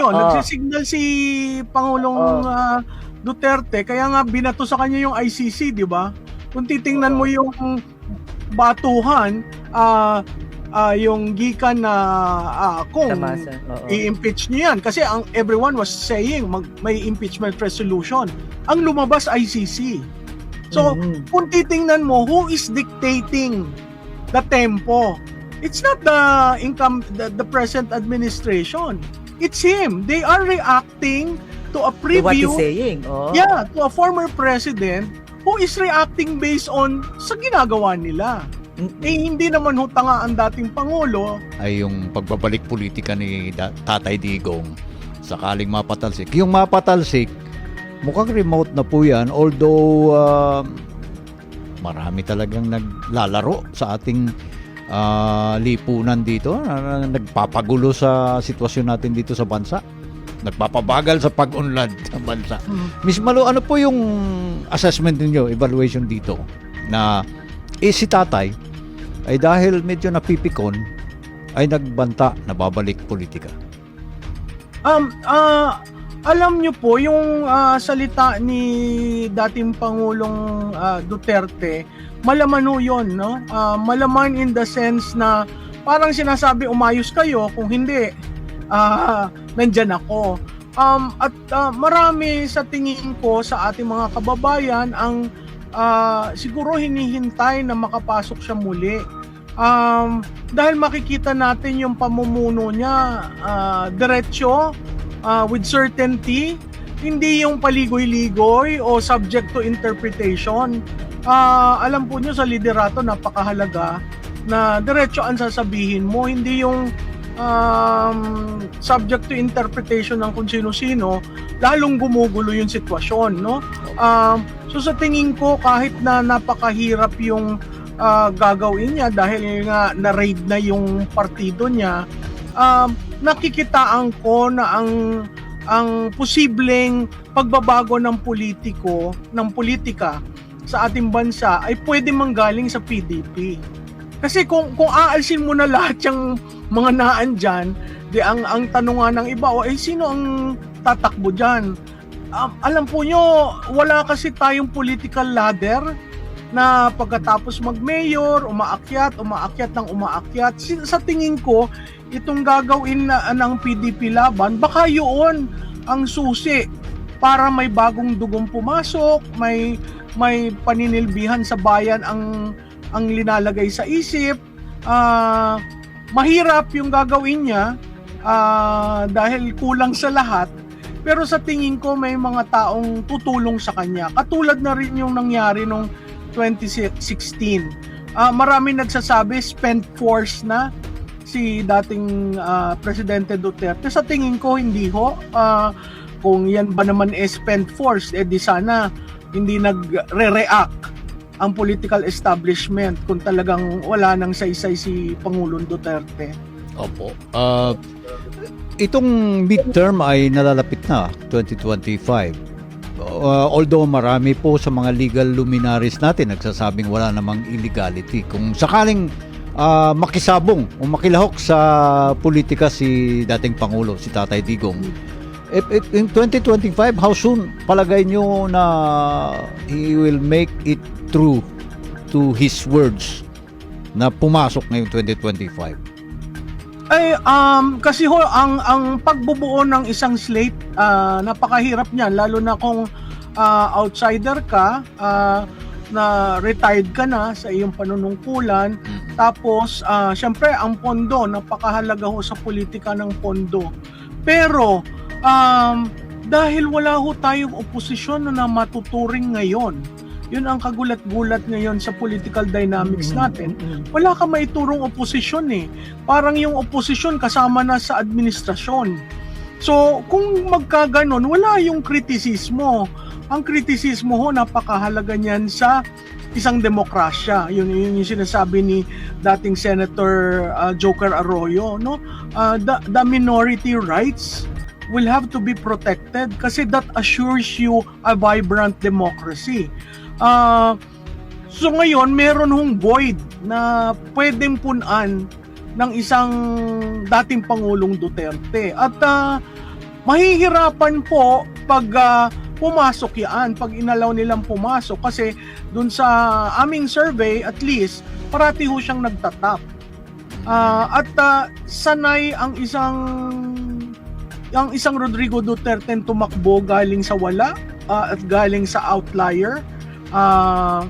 Yun, Ah. nagsisignal si Pangulong ah, Duterte, kaya nga binato sa kanya yung ICC, di ba? Kung titingnan mo yung batuhan, ah ah, yung gikan na ah, kung Tamasa. I-impeach niyo yan. Kasi ang everyone was saying mag, may impeachment resolution. Ang lumabas ICC. So, Mhm. kung titingnan mo, who is dictating the tempo? It's not the income, the, the present administration. It's him. They are reacting to a To what he's preview. saying. Oh. Yeah, to a former president who is reacting based on sa ginagawa nila. Mm-mm. Eh, hindi naman ho tanga ang dating Pangulo. ay yung pagbabalik politika ni Da- Tatay Digong sakaling mapatalsik. Yung mapatalsik, mukhang remote na po yan although ah, marami talagang naglalaro sa ating ah, lipunan dito na, na- nagpapagulo sa sitwasyon natin dito sa bansa. Nagpapabagal sa pag-unlad sa bansa. Miss Malo, ano po yung assessment ninyo, evaluation dito na eh, si tatay ay dahil medyo napipikon ay nagbanta na babalik politika. Um, ah, alam nyo po, yung ah, salita ni dating Pangulong ah, Duterte, malaman ho yun, no? Ah, malaman in the sense na parang sinasabi, umayos kayo, kung hindi, ah, nandyan ako. Um, at ah, marami sa tingin ko sa ating mga kababayan ang ah, siguro hinihintay na makapasok siya muli. Um, dahil makikita natin yung pamumuno niya ah, diretsyo, ah, with certainty, hindi yung paligoy-ligoy o subject to interpretation. Ah, alam po niyo sa liderato napakahalaga na diretso ang sasabihin mo, hindi yung um, subject to interpretation ng kung sino-sino, lalong gumugulo yung sitwasyon, no? Um, so sa tingin ko kahit na napakahirap yung ah, gagawin niya dahil nga na-raid na yung partido niya, um, nakikitaan ko na ang ang posibleng pagbabago ng politiko, ng politika sa ating bansa ay pwede manggaling sa PDP. Kasi kung kung aalsin mo na lahat yung mga naan dyan, di ang ang tanong ng iba, o eh sino ang tatakbo diyan? Um, alam po nyo, wala kasi tayong political ladder na pagkatapos mag-mayor, umaakyat, umaakyat ng umaakyat. Sa tingin ko, itong gagawin na ng PDP laban, baka yun ang susi para may bagong dugong pumasok, may may paninilbihan sa bayan ang ang linalagay sa isip. Ah, mahirap yung gagawin niya ah, dahil kulang sa lahat. Pero sa tingin ko may mga taong tutulong sa kanya. Katulad na rin yung nangyari nung 2016. Ah, marami nagsasabi spent force na si dating ah, Presidente Duterte. Sa tingin ko hindi ho. Ah, kung yan ba naman is spent force, eh di sana hindi nagre-react ang political establishment kung talagang wala nang saysay si Pangulong Duterte. Opo. Ah, itong midterm ay nalalapit na, 2025. Uh, although marami po sa mga legal luminaries natin nagsasabing wala namang illegality. Kung sakaling ah, makisabong o makilahok sa politika si dating Pangulo, si Tatay Digong, if, in 2025, how soon palagay nyo na he will make it true to his words na pumasok ngayong 2025? Ay, um, kasi ho, ang, ang pagbubuo ng isang slate, ah, napakahirap niyan, lalo na kung ah, outsider ka, ah, na retired ka na sa iyong panunungkulan, Mm. tapos, ah, syempre, ang pondo, napakahalaga ho sa politika ng pondo. Pero, um, dahil wala ho tayong oposisyon na matuturing ngayon, yun ang kagulat-gulat ngayon sa political dynamics natin wala ka maiturong oposisyon eh. Parang yung oposisyon kasama na sa administrasyon. So, kung magkaganon, wala yung kritisismo. Ang kritisismo ho, napakahalaga niyan sa isang demokrasya. Yun, yun yung sinasabi ni dating Senator uh, Joker Arroyo. No? Uh, the, the minority rights will have to be protected kasi that assures you a vibrant democracy. Uh, So ngayon, meron hong void na pwedeng punan ng isang dating Pangulong Duterte. At ah, mahihirapan po pag ah, pumasok yan, pag inalaw nilang pumasok kasi dun sa aming survey at least parati ho siyang nagtatap. Ah, at ah, sanay ang isang ang isang Rodrigo Duterte tumakbo galing sa wala ah, at galing sa outlier. Ah,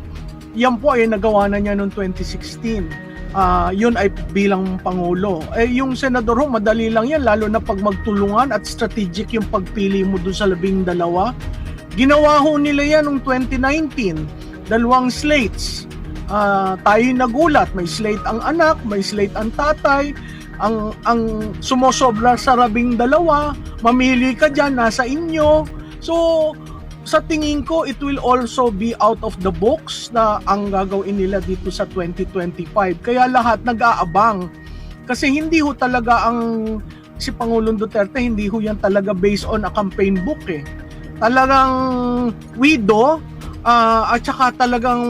yan po ay nagawa na niya noong 2016. Ah, yun ay bilang pangulo. Eh yung senador ho, madali lang yan lalo na pag magtulungan at strategic yung pagpili mo dun sa labing dalawa. Ginawa ho nila yan noong 2019. Dalawang slates. Ah, tayo nagulat, may slate ang anak, may slate ang tatay, ang ang sumosobra sa labing dalawa, mamili ka diyan nasa inyo. So sa tingin ko it will also be out of the box na ang gagawin nila dito sa 2025. Kaya lahat nag-aabang. Kasi hindi ho talaga ang si Pangulong Duterte hindi ho yan talaga based on a campaign book eh. Talagang widow ah, at saka talagang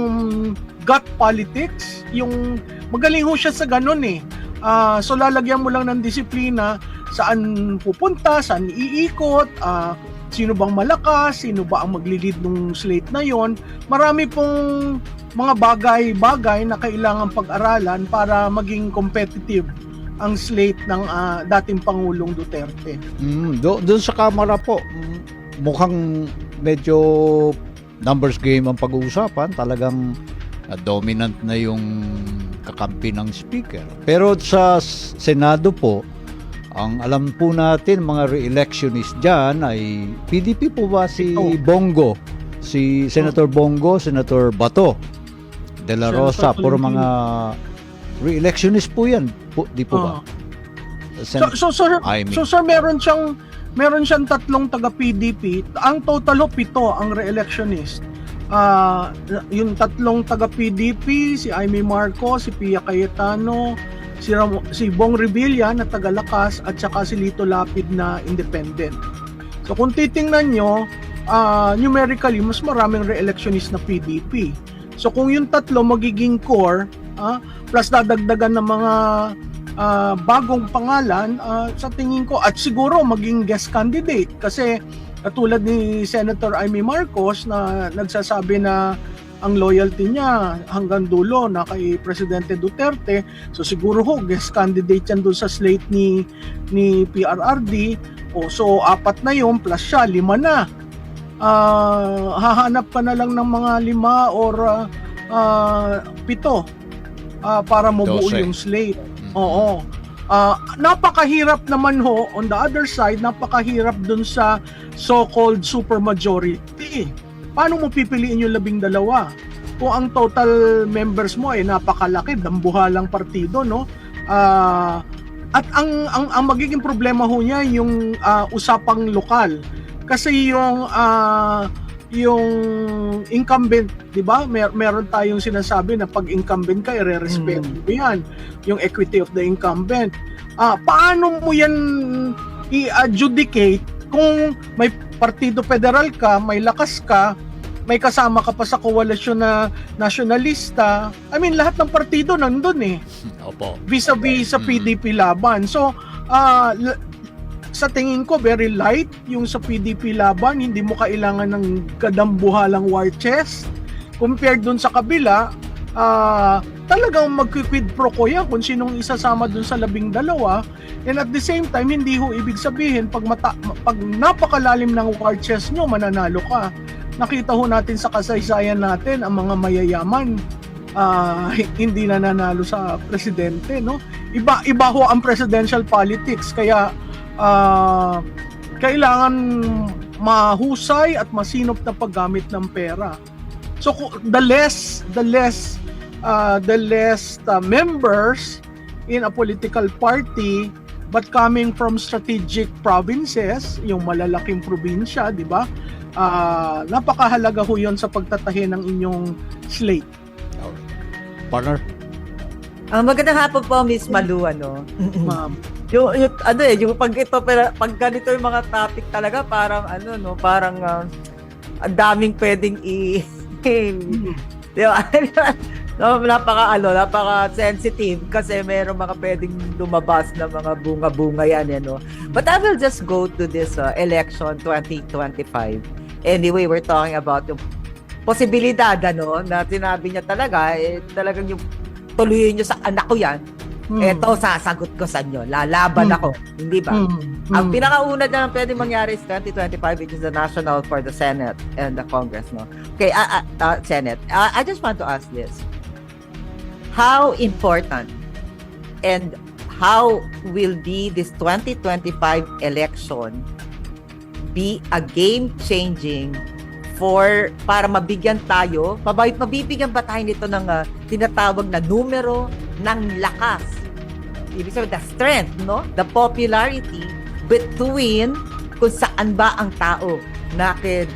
gut politics yung magaling ho siya sa ganun eh. Ah, so lalagyan mo lang ng disiplina saan pupunta, saan iikot, ah, sino bang malakas, sino ba ang maglilid ng slate na yon. Marami pong mga bagay-bagay na kailangan pag-aralan para maging competitive ang slate ng ah, dating Pangulong Duterte. Mm, do, doon sa kamera po, mm, mukhang medyo numbers game ang pag-uusapan. Talagang uh, dominant na yung kakampi ng speaker. Pero sa Senado po, ang alam po natin mga re-electionist dyan ay PDP po ba si Ito. Bongo? Si Senator Bongo, Senator Bato, De La Senator Rosa, puro Tolentino. mga re-electionist po yan. Po, di po ba? Ah. Sen- So, so, sir, I mean- so, sir, meron siyang meron siyang tatlong taga PDP. Ang total ho, pito ang re-electionist. Ah, yung tatlong taga PDP, si Amy Marcos, si Pia Cayetano, si, Ram- si Bong Revilla na taga Lakas at saka si Lito Lapid na independent. So kung titingnan nyo, ah, numerically, mas maraming re-electionist na PDP. So kung yung tatlo magiging core, ah, plus dadagdagan ng mga ah, bagong pangalan, ah, sa tingin ko, at siguro maging guest candidate kasi katulad ni Senator Amy Marcos na nagsasabi na ang loyalty niya hanggang dulo na kay Presidente Duterte. So siguro ho, guest candidate yan doon sa slate ni, ni PRRD. O, so apat na yun plus siya, lima na. Ah, hahanap ka na lang ng mga lima or ah, ah, pito ah, para mabuo Dose. yung slate. Mm. Oo. Ah, napakahirap naman ho on the other side, napakahirap dun sa so-called supermajority. Paano mo pipiliin yung labing dalawa? Kung ang total members mo ay napakalaki, dambuhalang partido, no? Ah, at ang, ang ang magiging problema ho niya yung ah, usapang lokal. Kasi yung ah, yung incumbent, 'di ba? Mer- meron tayong sinasabi na pag incumbent ka, ire-respeto mo 'yan, yung equity of the incumbent. Ah, paano mo 'yan i-adjudicate kung may partido federal ka, may lakas ka, may kasama ka pa sa koalisyon na nationalista. I mean, lahat ng partido nandun eh Opo. vis-a-vis sa Mm. PDP laban. So, ah, l- sa tingin ko very light yung sa PDP laban, hindi mo kailangan ng kadambuhalang war chest. Compared dun sa kabila, ah, talagang magkikwid pro ko yan kung sinong isasama dun sa labing dalawa. And at the same time, hindi ho ibig sabihin pag, mata, pag napakalalim ng war chest nyo, mananalo ka. Nakita ho natin sa kasaysayan natin ang mga mayayaman ah, hindi nananalo sa presidente no iba iba ho ang presidential politics kaya ah, kailangan mahusay at masinop na paggamit ng pera so the less the less ah, the less ah, members in a political party but coming from strategic provinces yung malalaking probinsya di ba Ah, napakahalaga ho yon sa pagtatahi ng inyong slate Partner? Ang magandang hapon po, Miss Malu, ano. ma'am Yung, yung, ano eh, yung pag ito, pag ganito yung mga topic talaga, parang ano, no, parang ah, ang daming pwedeng i... Di ba? no, napaka, ano, napaka sensitive kasi meron mga pwedeng lumabas na mga bunga-bunga yan, eh, no. But I will just go to this uh, election 2025. Anyway, we're talking about yung posibilidad, ano, na sinabi niya talaga, eh, talagang yung tuloyin niyo sa anak ko yan, Hmm. eto, sasagot ko sa inyo. Lalaban Hmm. ako. Hindi ba? Hmm. Ang Hmm. pinakauna na pwede mangyari is 2025, which is the national for the Senate and the Congress, no? Okay, uh, uh, uh, Senate. Uh, I just want to ask this. How important and how will be this 2025 election be a game-changing for para mabigyan tayo, mabibigyan ba tayo nito ng ah, tinatawag na numero ng lakas? Ibig sabihin, the strength, no? The popularity between kung saan ba ang tao nakid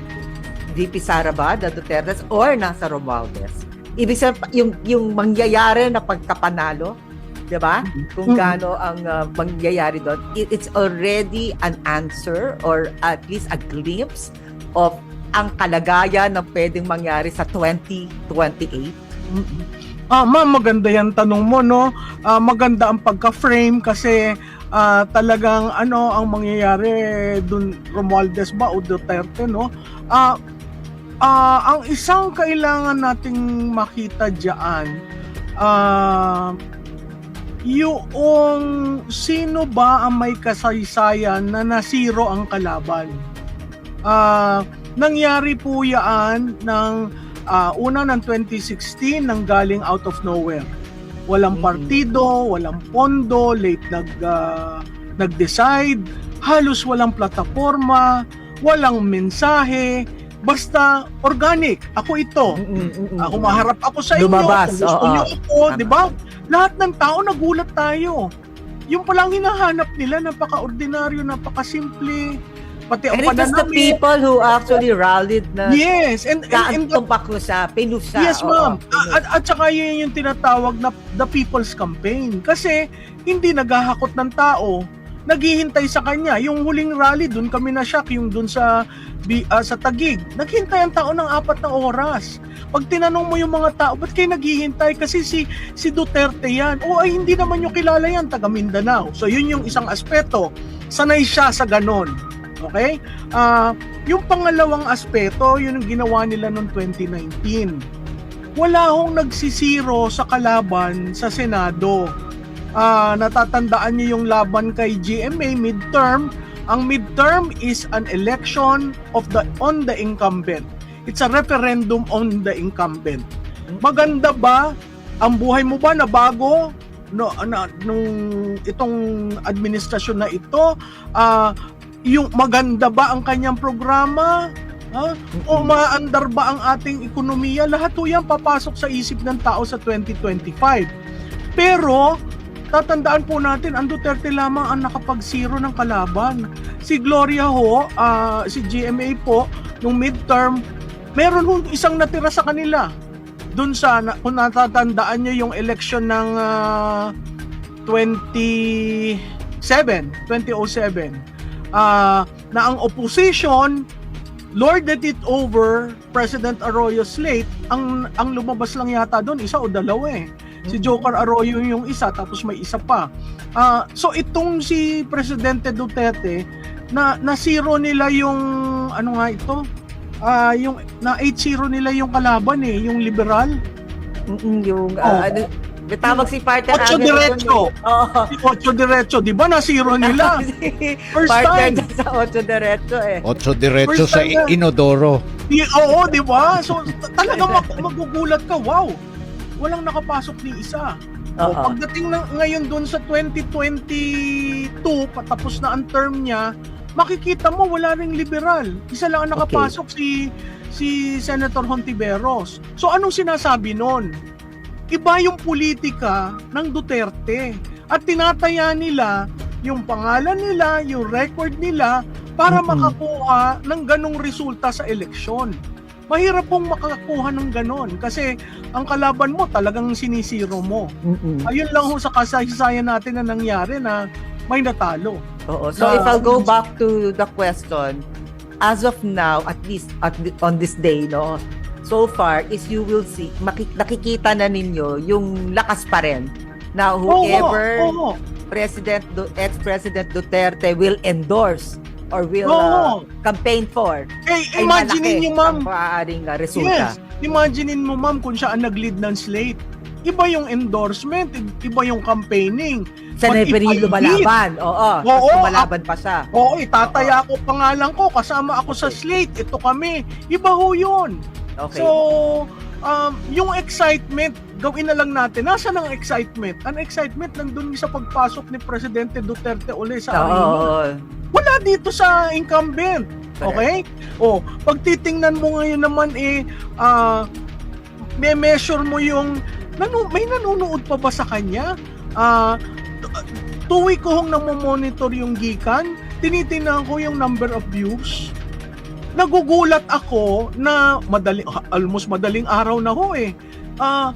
VP Sara ba, the Duterte, or nasa Romualdez. Ibig sabihin, yung, yung mangyayari na pagkapanalo, di ba? Kung Mhm. gaano ang ah, mangyayari doon, it- it's already an answer or at least a glimpse of ang kalagayan na pwedeng mangyari sa 2028. Ah, ma'am, maganda yan tanong mo, no? Ah, maganda ang pagka-frame kasi ah, talagang ano ang mangyayari dun Romualdez ba o Duterte, no? Ah, ah, ang isang kailangan nating makita diyan ah yung sino ba ang may kasaysayan na nasiro ang kalaban. Ah, nangyari po yan ng ah, una ng 2016 nang galing out of nowhere. Walang Mhm. partido, walang pondo, late nag ah, nag-decide, halos walang plataforma, walang mensahe, basta organic. Ako ito. Ako maharap ako sa inyo. Lumabas, Kung gusto niyo ako, di ba? Lahat ng tao nagulat tayo. Yung palang hinahanap nila, napaka-ordinaryo, napaka-simple. Pati ang And it was the people who actually rallied na Yes, and, and, and tumpak ko siya, pinus siya. Yes, ma'am. At, at saka yun yung tinatawag na the people's campaign. Kasi hindi naghahakot ng tao. Naghihintay sa kanya. Yung huling rally, dun kami na shock. Yung dun sa, ah, sa Tagig. Naghintay ang tao ng apat na oras. Pag tinanong mo yung mga tao, ba't kayo naghihintay? Kasi si, si Duterte yan. O ay hindi naman yung kilala yan, taga Mindanao. So yun yung isang aspeto. Sanay siya sa ganon. Okay? Ah, yung pangalawang aspeto, yun ang ginawa nila noong 2019. Wala hong nagsisiro sa kalaban sa Senado. Ah, natatandaan niyo yung laban kay GMA midterm. Ang midterm is an election of the on the incumbent. It's a referendum on the incumbent. Maganda ba ang buhay mo ba na bago no na, nung itong administrasyon na ito ah yung maganda ba ang kanyang programa? Ha? o maandar ba ang ating ekonomiya? Lahat po yan papasok sa isip ng tao sa 2025 pero tatandaan po natin ang Duterte lamang ang nakapag-zero ng kalaban. Si Gloria ho ah, si GMA po nung midterm meron hong isang natira sa kanila. Doon sa kung natatandaan niyo yung election ng ah, 27 2007 ah, na ang opposition lorded it over President Arroyo slate. Ang ang lumabas lang yata doon isa o dalawa eh. Si Joker Arroyo yung isa tapos may isa pa. Ah, so itong si Presidente Duterte na na zero nila yung ano nga ito? Ah yung na 8-0 nila yung kalaban eh yung liberal. Mm-mm, yung, Oh. ah, ano, may tawag si partner Ocho namin diretso. doon eh. Oo. si Ocho Diretso di ba na zero nila First partner time. sa Ocho Diretso eh. Otso diretso First sa time na- Inodoro. Di, oo, di ba? So, t- talagang mag- magugulat ka, wow, walang nakapasok ni isa. O, Oo. pagdating na, ngayon dun sa 2022, patapos na ang term niya, makikita mo wala ring liberal. Isa lang ang nakapasok si si Senator Hontiveros. So anong sinasabi nun? Iba yung politika ng Duterte at tinataya nila yung pangalan nila, yung record nila para Mm-mm. makakuha ng ganong resulta sa eleksyon. Mahirap pong makakuha ng ganon kasi ang kalaban mo talagang sinisiro mo. Mm-mm. Ayun lang ho sa kasaysayan natin na nangyari na may natalo. Oo. So Na- if I'll go back to the question, as of now, at least at the- on this day, no, so far is you will see, maki- nakikita na ninyo yung lakas pa rin na whoever Oo, oo. President, Du- ex President Duterte will endorse or will Oo. uh, campaign for, Eh, ay imaginein niyo, ma'am. ang uh, resulta. Yes. Imaginein mo, ma'am, kung siya ang nag-lead ng slate. Iba yung endorsement, iba yung campaigning. Sa ipa-lead. lumalaban. Oo. Oo, Oo. Lumalaban pa siya. Oo, itataya ko pangalan ko, kasama ako sa slate, ito kami. Iba ho yun. Okay. So, um, yung excitement, gawin na lang natin. Nasaan ang excitement? Ang excitement nandun sa pagpasok ni Presidente Duterte uli sa Oo. arena. Wala dito sa incumbent. Okay? O, pag titingnan mo ngayon naman eh, ah, may measure mo yung, nanu, may nanonood pa ba sa kanya? Ah, tuwi ko hong namomonitor yung gikan, tinitingnan ko yung number of views. Nagugulat ako na madaling, almost madaling araw na ho eh. Ah,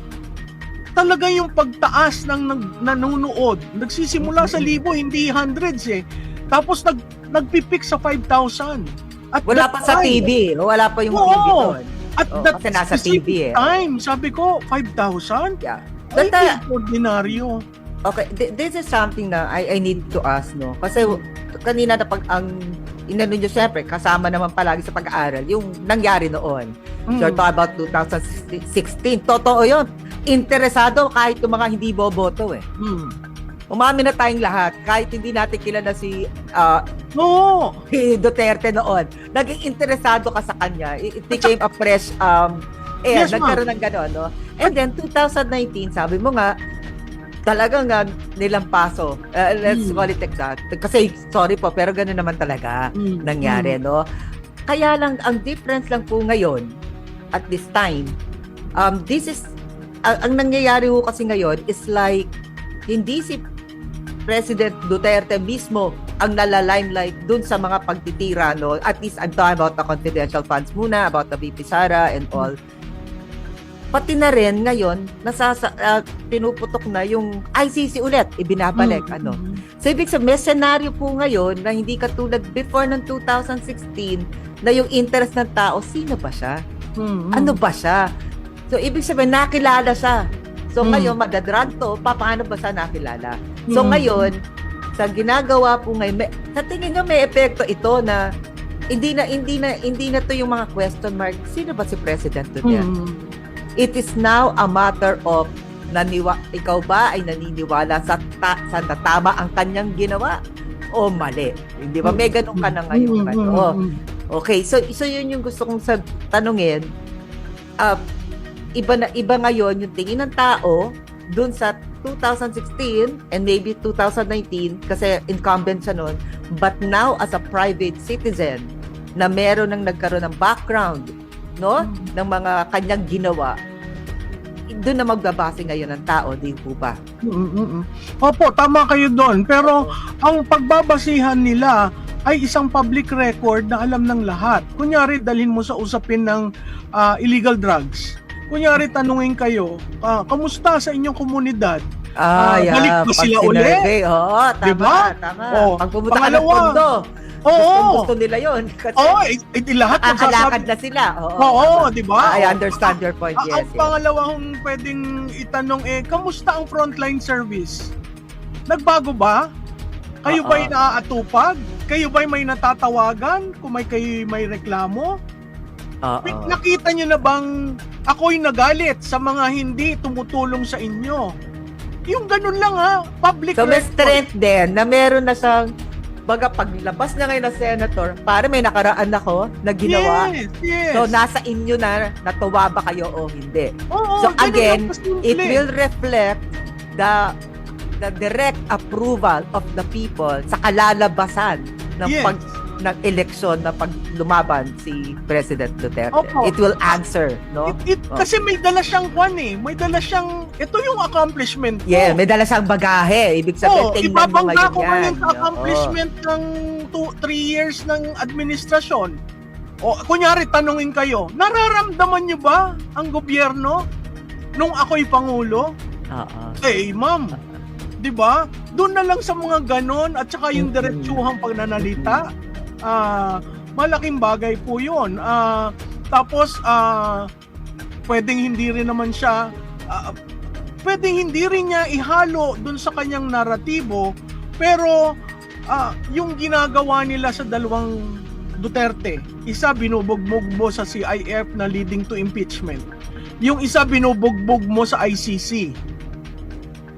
talaga yung pagtaas ng nag, nanonood. Nagsisimula sa libo, hindi hundreds eh. Tapos nag, nagpipik sa 5,000. At Wala pa sa TV. Wala pa yung Oo. TV doon. At Oo, that kasi nasa TV eh. time, sabi ko, 5,000? Yeah. Ay, But, uh, ordinaryo. Okay, thi- this is something na I, I need to ask, no? Kasi kanina na pag ang inano nyo syempre, kasama naman palagi sa pag-aaral, yung nangyari noon. Mm. So, talk about 2016. Totoo yun. Interesado kahit yung mga hindi boboto eh. Mm. Umamin na tayong lahat, kahit hindi natin kilala si, ah, Oo. si Duterte noon, naging interesado ka sa kanya. It, it became a fresh um, air. Yes. Nagkaroon ng gano'n, no? And then, 2019, sabi mo nga, talagang nga nilampaso. Uh, let's Hmm. call it exact. Kasi, sorry po, pero gano'n naman talaga Mm. nangyari, no? Kaya lang, ang difference lang po ngayon, at this time, um, this is, ang, ang nangyayari po kasi ngayon is like, hindi si President Duterte mismo ang nala-limelight dun sa mga pagtitira, no? At least I'm talking about the confidential funds muna, about the VP Sara and all. Pati na rin ngayon, nasasa, ah, pinuputok na yung ICC ulit, ibinabalik, Mm. ano. So, ibig sabihin, may senaryo po ngayon na hindi katulad before ng 2016 na yung interest ng tao, sino ba siya? Mm. Ano ba siya? So, ibig sabihin, nakilala siya. So, Mm. ngayon, madadrag to, pa, paano ba siya nakilala? So, Mm. ngayon, sa ginagawa po ngayon, may, sa tingin nyo may epekto ito na hindi na hindi na hindi na to yung mga question mark sino ba si President Duterte Mm. It is now a matter of naniwa ikaw ba ay naniniwala sa ta, sa na tama ang kanyang ginawa o mali hindi ba may ganun ka na ngayon Mm, ano? mm, mm. Okay, so so yun yung gusto kong sab- tanungin. Uh, iba na iba ngayon yung tingin ng tao dun sa 2016 and maybe 2019 kasi incumbent siya noon. But now as a private citizen na meron ng nagkaroon ng background, no? ng mga kanyang ginawa, doon na magbabase ngayon ng tao, di po ba? Mm, mm, mm. Opo, tama kayo doon. Pero ang pagbabasihan nila ay isang public record na alam ng lahat. Kunyari, dalhin mo sa usapin ng ah, illegal drugs. Kunyari, tanungin kayo, ah, kamusta sa inyong komunidad? Ah, Ah, yeah. balik ba Pag sila sinurvey, Oo, tama, Diba? tama. Oh, Pag pumunta ka ng pondo, Oo! gusto nila yon Kasi Oo, eh, eh, di lahat aalakad magsasabi. na sila. Oo, Oo, tama. di ba? I understand your point, Ah, yes. ang pangalawang pwedeng itanong eh, kamusta ang frontline service? Nagbago ba? Kayo Oo. ba'y naaatupag? Kayo ba'y may natatawagan? Kung may kayo may reklamo? Oo. Nakita nyo na bang ako'y nagalit sa mga hindi tumutulong sa inyo? Yung ganun lang ha, public So, may record. strength din na meron na siyang baga paglabas na ngayon na senator, para may nakaraan ako na ginawa. Yes, yes. So, nasa inyo na natuwa ba kayo o hindi. Oo, so, ganun again, lang kasimple. It will reflect the the direct approval of the people sa kalalabasan ng Yes. pag ng eleksyon na pag lumaban si President Duterte. Opo. It will answer, no? It, it, Oh. Kasi may dala siyang kwan eh. May dala siyang, ito yung accomplishment ko. Yeah, may dala siyang bagahe. Ibig sabihin, Oo, tingnan mo ngayon ko yan. ngayon sa Oo. accomplishment ng 2-3 years ng administrasyon. O, kunyari, tanungin kayo, nararamdaman niyo ba ang gobyerno nung ako'y pangulo? Oo. Eh, ma'am, di ba? Doon na lang sa mga ganon at saka yung Mm-mm. diretsuhang pagnanalita, ah, malaking bagay po yun. Ah, tapos, ah, pwedeng hindi rin naman siya, ah, pwedeng hindi rin niya ihalo doon sa kanyang naratibo, pero ah, yung ginagawa nila sa dalawang Duterte, isa binubugbog mo sa CIF na leading to impeachment. Yung isa binubugbog mo sa ICC.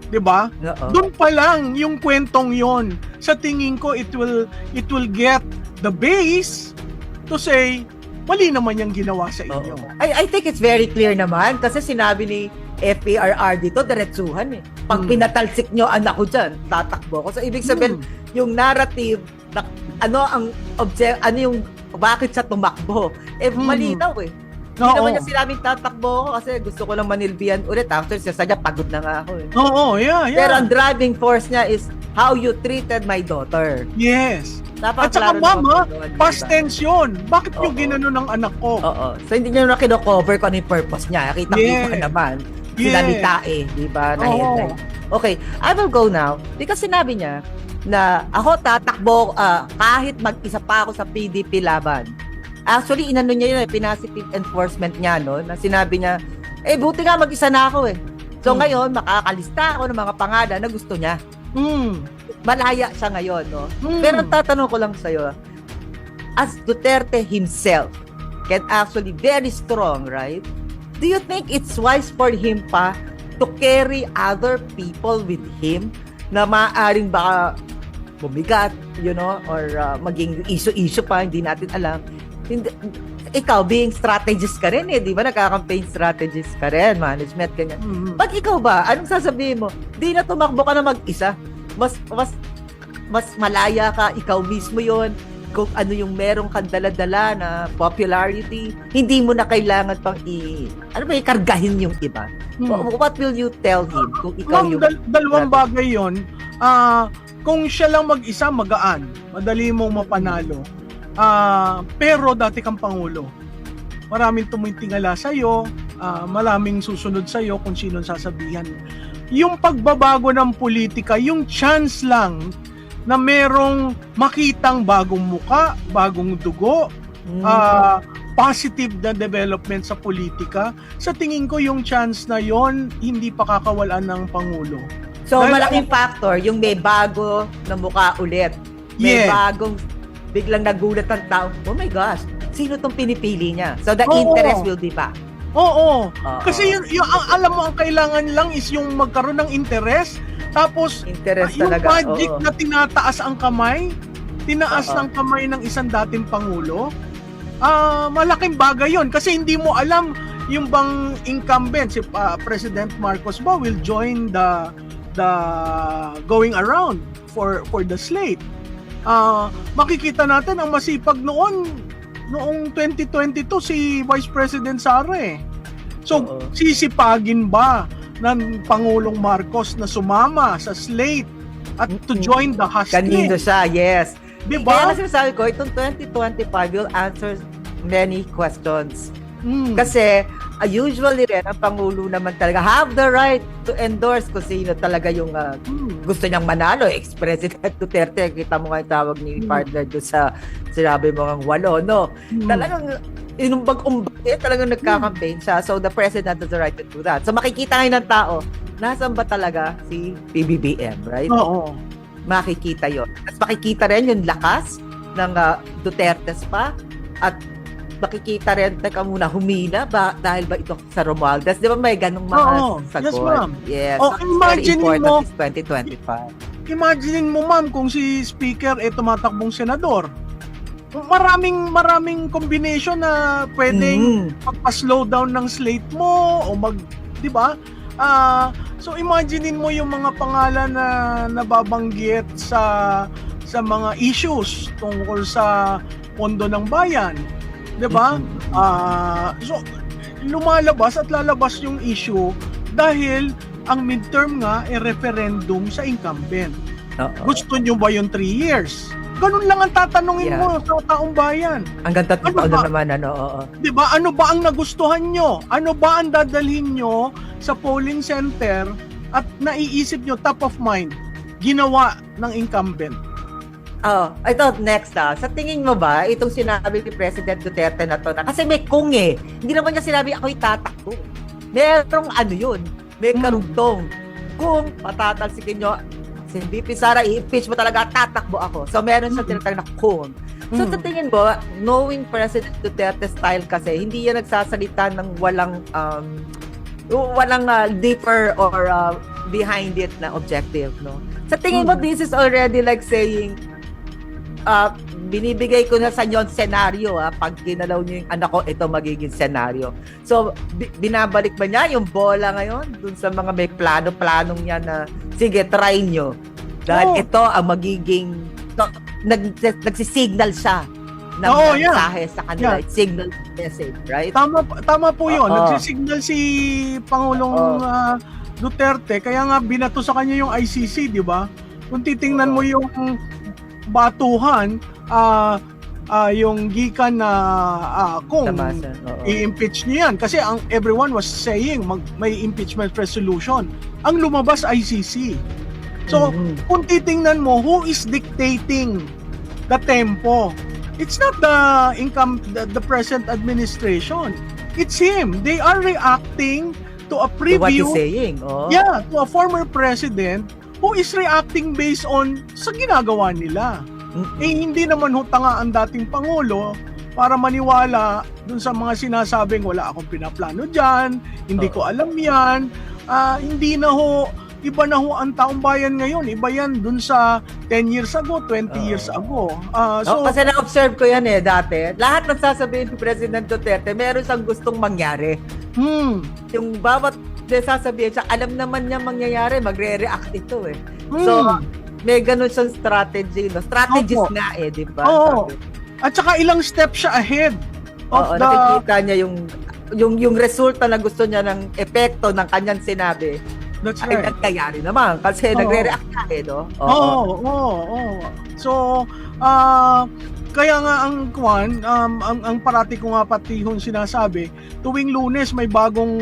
'Di ba? Oo. Doon pa lang yung kwentong 'yon. Sa tingin ko it will it will get the base to say mali naman yung ginawa sa inyo. Oo. I, I think it's very clear naman kasi sinabi ni FPRR dito, diretsuhan eh. Pag Hmm. pinatalsik nyo anak ko dyan, tatakbo ko. So, ibig sabihin, Hmm. yung narrative, na, ano ang object, ano yung, bakit siya tumakbo? Eh, Hmm. malinaw eh. Hindi naman niya sinabing tatakbo ako kasi gusto ko lang manilbihan ulit. Actually, siya sadya, pagod na nga ako eh. Oo, yeah, yeah. Pero ang driving force niya is how you treated my daughter. yes. Dapat At saka mama, Past tense yun. Bakit nyo Oo. ginano ng anak ko? Oo. So, hindi niya na kino-cover kung ano yung purpose niya. Kita-kita Yeah. naman. Yeah. Sinalita eh, di ba? Na headline. Okay, I will go now. Because sinabi niya na ako tatakbo ah, kahit mag-isa pa ako sa PDP laban. Actually, inano niya yun, eh, pinasitive enforcement niya, no? Na sinabi niya, eh, buti nga mag-isa na ako eh. So, Hmm. ngayon, makakalista ako ng mga pangalan na gusto niya. Hmm. Malaya siya ngayon, no? Hmm. Pero ang tatanong ko lang sa'yo, as Duterte himself can actually very strong, right? Do you think it's wise for him pa to carry other people with him na maaaring baka bumigat, you know, or uh, maging issue-issue pa, hindi natin alam. Hindi, ikaw, being strategist ka rin eh, di ba? Nagka-campaign strategist ka rin, management, ganyan. Hmm. Pag ikaw ba, anong sasabihin mo? Di na tumakbo ka na mag-isa. Mas, mas, mas malaya ka, ikaw mismo yon kung ano yung merong kang dala-dala na popularity, hindi mo na kailangan pang i... Ano ba, ikargahin yung iba. Hmm. Wha- What will you tell him kung ikaw Ma'am, yung... dal- dalawang bagay yon. Ah, kung siya lang mag-isa, magaan. Madali mong mapanalo. Ah, pero dati kang pangulo. Maraming tumitingala sa iyo, maraming susunod sa iyo kung sino sasabihan. Yung pagbabago ng politika, yung chance lang na merong makitang bagong muka, bagong dugo, Hmm. ah, positive na development sa politika, sa tingin ko yung chance na yon hindi pa kakawalan ng Pangulo. so, dahil- malaking factor, yung may bago na mukha ulit. May Yeah. bagong biglang nagulat ang tao, oh my gosh, sino tong pinipili niya? So, the Oo. interest will be back. Oo. Oo. Kasi yun, yung, ang, alam mo, ang kailangan lang is yung magkaroon ng interest, tapos interest yung talaga. magic oo. na tinataas ang kamay, tinaas Oo. ng kamay ng isang dating Pangulo, ah malaking bagay yon kasi hindi mo alam yung bang incumbent, si ah, President Marcos ba will join the the going around for for the slate. Ah, makikita natin ang masipag noon noong 2022 si Vice President Sara eh. So, Oo. sisipagin ba ng Pangulong Marcos na sumama sa slate at to join the Kanino hustling? siya, yes. Di Kaya na sinasabi ko, itong 2025 will answer many questions. Mm. Kasi uh, usually rin, ang Pangulo naman talaga have the right to endorse kung sino talaga yung uh, gusto niyang manalo. Ex-President Duterte, kita mo nga yung tawag ni Mm. partner doon sa sinabi mo ang walo, no? Mm. Talagang inumbag-umbag eh, talagang nagka-campaign siya. So the President has the right to do that. So makikita ngayon ng tao, nasan ba talaga si PBBM, right? Oo. makikita yon. At makikita rin yung lakas ng uh, Dutertes pa at makikita rin, teka muna, humina ba dahil ba ito sa Romualdez? Di ba may ganong mga Oo. sagot? Yes, ma'am. Yes. Oh, imagine mo- this 2025. Imaginein mo ma'am kung si speaker eh tumatakbong senador. Maraming maraming combination na pwedeng Mm. magpa-slow down ng slate mo o mag, 'di ba? Ah, so imaginein mo yung mga pangalan na nababanggit sa sa mga issues tungkol sa pondo ng bayan, 'di ba? Ah, so lumalabas at lalabas yung issue dahil ang midterm nga e referendum sa incumbent. Oo. Gusto nyo ba yung 3 years? Ganun lang ang tatanungin Yeah. mo sa taong bayan. Hanggang tatlo Ano ba? na naman, ano, oo. 'Di ba? Ano ba ang nagustuhan nyo? Ano ba ang dadalhin nyo sa polling center at naiisip nyo top of mind ginawa ng incumbent? Oh, ito next ah. Sa tingin mo ba itong sinabi ni President Duterte na to na kasi may kung eh. Hindi naman niya sinabi ako'y tatakbo. Merong ano yun. May Hmm. karugtong. Kung patatalsikin nyo si VP Sara, i-impeach mo talaga, tatakbo ako. So, meron siyang tinatawag na kung. So, sa tingin mo, knowing President Duterte style kasi, hindi yan nagsasalita ng walang, um, walang uh, deeper or uh, behind it na objective, no? Sa tingin mo, this is already like saying, uh, binibigay ko na sa inyo ang senaryo, ah, pag kinalaw niyo yung anak ko, ito magiging senaryo. So, bi- binabalik ba niya yung bola ngayon dun sa mga may plano-planong niya na, sige, try nyo. Dahil Oo. ito ang magiging, to, nag, nagsisignal siya ng Oo, yeah. mensahe sa kanila. Yeah. It's signal message, right? Tama tama po 'yon. Oo. Nagsisignal si Pangulong ah, Duterte kaya nga binato sa kanya yung ICC, 'di ba? Kung titingnan Oo. mo yung batuhan ah ah, yung gikan na ah, kung i-impeach niya yan kasi ang everyone was saying mag, may impeachment resolution. Ang lumabas ICC. So, Mhm. kung titingnan mo who is dictating the tempo it's not the income the, the present administration it's him they are reacting to a To what he's preview saying. Oh. yeah to a former president who is reacting based on sa ginagawa nila Mhm. eh hindi naman ho tanga ang dating pangulo para maniwala dun sa mga sinasabing wala akong pinaplano diyan hindi ko alam yan Ah, hindi na ho iba na ho ang taong bayan ngayon iba yan dun sa 10 years ago 20 Oo. years ago Ah, So, so kasi na-observe ko yan eh dati. Lahat ng sasabihin ni President Duterte, meron siyang gustong mangyari. hmm, Yung bawat sasabihin siya, alam naman niya mangyayari, magre-react ito eh. hmm. So, may ganun siyang strategy. No? Strategist Opo. nga eh, di ba? Oo. At saka ilang steps siya ahead of Oo, the nakikita niya yung yung yung resulta na gusto niya ng epekto ng kanyang sinabi that's ay right nangyayari naman kasi Oo. nagre-react na eh, no? Oo, oo, oo. So, ah kaya nga ang kwan, um, ang, ang parati ko nga pati yung sinasabi, tuwing lunes may bagong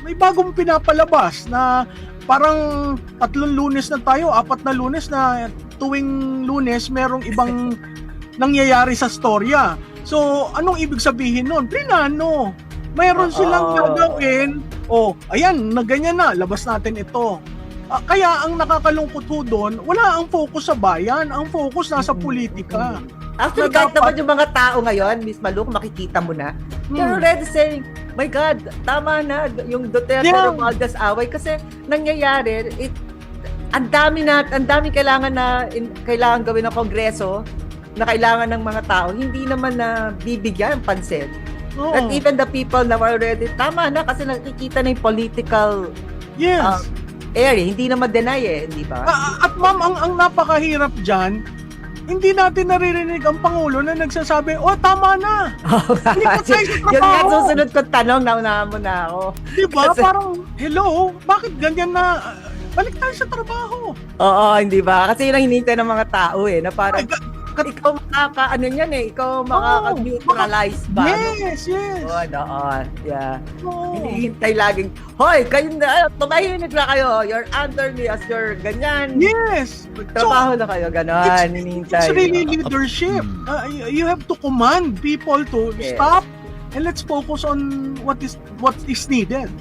may bagong pinapalabas na parang tatlong lunes na tayo, apat na lunes na tuwing lunes merong ibang nangyayari sa storya. So, anong ibig sabihin nun? Plinano. Mayroon silang Oo. gagawin. Oh, ayan, na ganyan na, labas natin ito. Ah, kaya ang nakakalungkot ho doon, wala ang focus sa bayan, ang focus nasa politika. Actually, Na kahit dapat- naman yung mga tao ngayon, Miss Maluk, makikita mo na, they're Hmm. already saying, my God, tama na yung Duterte Yeah. Romualdez away kasi nangyayari, it, ang dami na, ang dami kailangan na, in, kailangan gawin ng kongreso, na kailangan ng mga tao, hindi naman na bibigyan pansin. Oo. That even the people na were already, tama na kasi nakikita na yung political yes. Ah, area, hindi naman deny eh, di ba? Ah, at ma'am, ang, ang napakahirap dyan, hindi natin naririnig ang Pangulo na nagsasabi, oh, tama na. Hindi pa tayo sa Yun nga trabaho. susunod kong tanong, naunahan mo na ako. Di ba? Kasi- Parang, hello, bakit ganyan na? ah, Balik tayo sa trabaho. Oo, hindi ba? Kasi yun ang hinihintay ng mga tao eh, na Ay, parang ga- ikaw makaka, ano yan eh, ikaw makaka-neutralize ba? no? yes, yes. Oo, doon. Yeah. Oo. Hinihintay laging, hoy, kayo na, tumahimik na kayo, you're under me as your ganyan. Yes. Trabaho na kayo, ganon. It's Hinihintay. really Oo. leadership. Hmm. Uh, you you have to command people to Yes. stop and let's focus on what is what is needed.